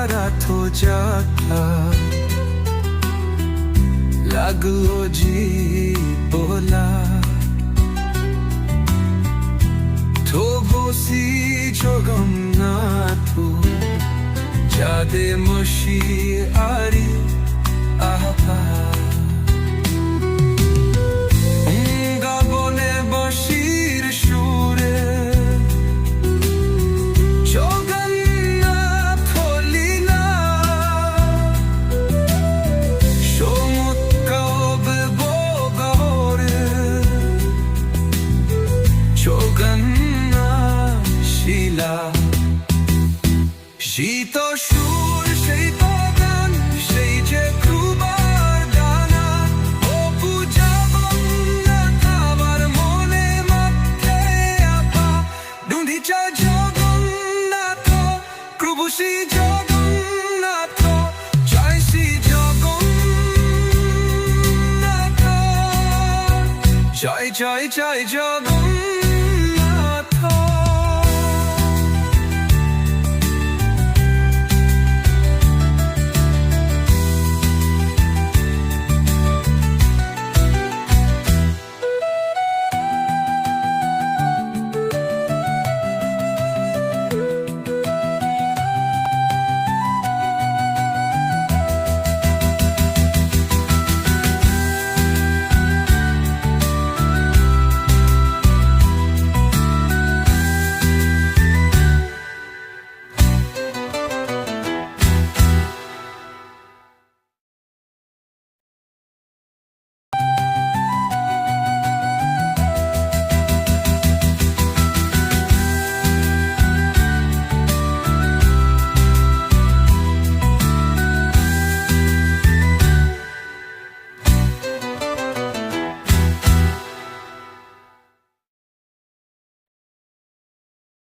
হারাত যাত্রা লাগল জি বলা থোবসি জগন্নাথ যাদে মশি আরি আহা শ্রী জগন্নাথ জয় শ্রী জগন্নাথ। জয় জয় জয় জগন্নাথ।